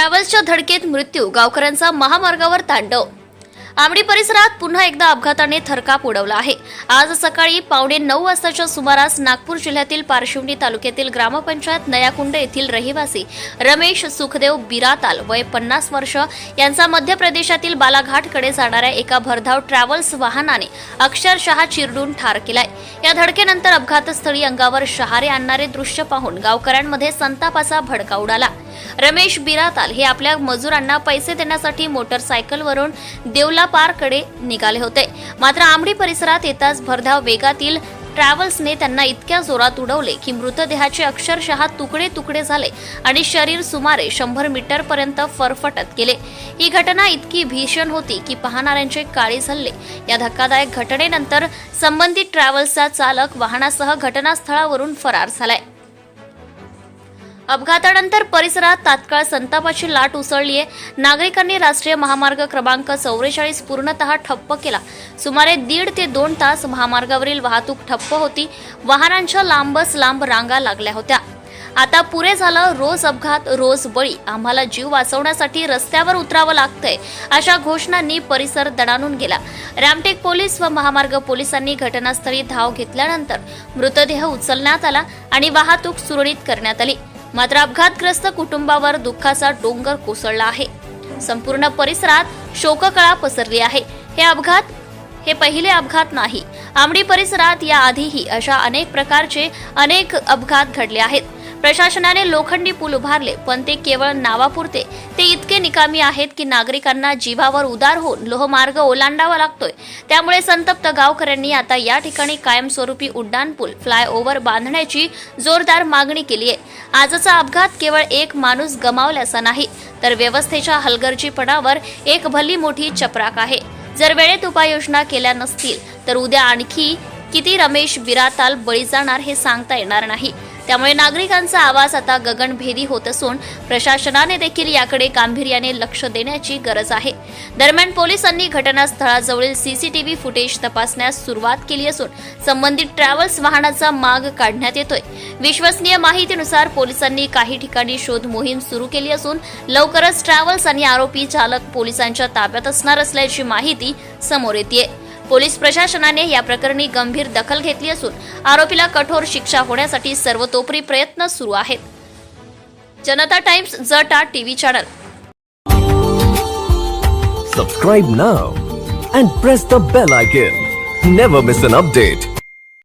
ट्रॅव्हल्सच्या धडकेत मृत्यू गावकऱ्यांचा महामार्गावर तांडव. आमडी परिसरात पुन्हा एकदा अपघाताने थरकाप उडवला आहे. आज सकाळी पावणे नऊ वाजताच्या सुमारास नागपूर जिल्ह्यातील पारशिवनी तालुक्यातील ग्रामपंचायत नयाकुंड येथील रहिवासी रमेश सुखदेव बिराताल वय पन्नास वर्ष यांचा मध्य प्रदेशातील बालाघाटकडे जाणाऱ्या एका भरधाव ट्रॅव्हल्स वाहनाने अक्षरशः चिरडून ठार केलाय. या धडकेनंतर अपघातस्थळी अंगावर शहारे आणणारे दृश्य पाहून गावकऱ्यांमध्ये संतापाचा भडका उडाला. रमेश बिराताल हे आपल्या मजुरांना पैसे देण्यासाठी मोटरसायकलवरून देवला पारकडे निघाले होते. मात्र आंबडी परिसरात येताच भरधाव वेगातील ट्रॅव्हल्सने त्यांना इतक्या जोरात उडवले की मृतदेहाचे अक्षरशः तुकडे तुकडे झाले आणि शरीर सुमारे शंभर मीटर पर्यंत फरफटत गेले. ही घटना इतकी भीषण होती की पाहणाऱ्यांचे काळी झल्ले या धक्कादायक घटनेनंतर संबंधित ट्रॅव्हल्सचा चालक वाहनासह घटनास्थळावरून फरार झालाय. अपघातानंतर परिसरात तात्काळ संतापाची लाट उसळली आहे. नागरिकांनी राष्ट्रीय महामार्ग क्रमांक चौवेचाळीस पूर्णतः ठप्प केला. सुमारे दीड ते दोन तास महामार्गावरील वाहतूक ठप्प होती. वाहनांच्या लांबच लांब रांगा लागल्या होत्या. आता पुरे झालं रोज अपघात रोज बळी. आम्हाला जीव वाचवण्यासाठी रस्त्यावर उतरावं लागतंय अशा घोषणांनी परिसर दणानून गेला. रामटेक पोलीस व महामार्ग पोलिसांनी घटनास्थळी धाव घेतल्यानंतर मृतदेह उचलण्यात आला आणि वाहतूक सुरळीत करण्यात आली. मात्र अपघातग्रस्त कुटुंबावर दुःखाचा डोंगर कोसळला आहे. संपूर्ण परिसरात शोककळा पसरली आहे. हे अपघात हे पहिले अपघात नाही. आमडी परिसरात या आधीही अशा अनेक प्रकारचे अनेक अपघात घडले आहेत. प्रशासनाने लोखंडी पूल उभारले पण ते केवळ नावापुरते. ते इतके निकामी आहेत की नागरिकांना जीवावर उदार होऊन लोहमार्ग ओलांडावा लागतोय. त्यामुळे संतप्त गावकऱ्यांनी आता या ठिकाणी कायमस्वरूपी उड्डाण पूल फ्लायओव्हर बांधण्याची जोरदार मागणी केली आहे. आजचा अपघात केवळ एक माणूस गमावल्याचा नाही तर व्यवस्थेच्या हलगर्जीपणावर एक भली मोठी चपराक आहे. जर वेळेत उपाययोजना केल्या नसतील तर उद्या आणखी किती रमेश बिराताल बळी जाणार हे सांगता येणार नाही. त्यामुळे नागरिकांचा आवाज आता गगनभेदी होत असून प्रशासनाने देखील याकडे गांभीर्याने लक्ष देण्याची गरज आहे. दरम्यान पोलिसांनी घटनास्थळाजवळील सीसीटीव्ही फुटेज तपासण्यास सुरुवात केली असून संबंधित ट्रॅव्हल्स वाहनाचा माग काढण्यात येतोय. विश्वसनीय माहितीनुसार पोलिसांनी काही ठिकाणी शोध मोहीम सुरू केली असून लवकरच ट्रॅव्हल्स आणि आरोपी चालक पोलिसांच्या ताब्यात असणार असल्याची माहिती समोर येते पोलीस प्रशासनाने या प्रकरणी गंभीर दखल घेतली असून आरोपीला कठोर शिक्षा होण्यासाठी सर्वतोपरी प्रयत्न सुरू आहेत. जनता टाइम्स जटा TV channel. Subscribe now and press the bell icon never miss an update